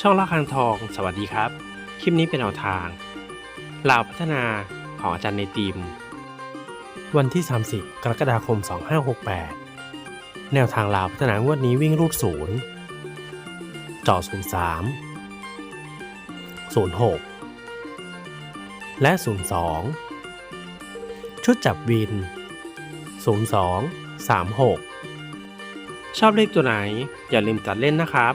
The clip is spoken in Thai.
ช่องละคังทอง สวัสดีครับ คลิปนี้เป็นแนวทางลาวพัฒนาของอาจารย์ในทีม วันที่ 30 กรกฎาคม 2568 แนวทางลาวพัฒนางวดนี้วิ่งรูดศูนย์จ่อ03 06และ02ชุดจับวิน 02 36 ชอบเลขตัวไหน อย่าลืมตัดเล่นนะครับ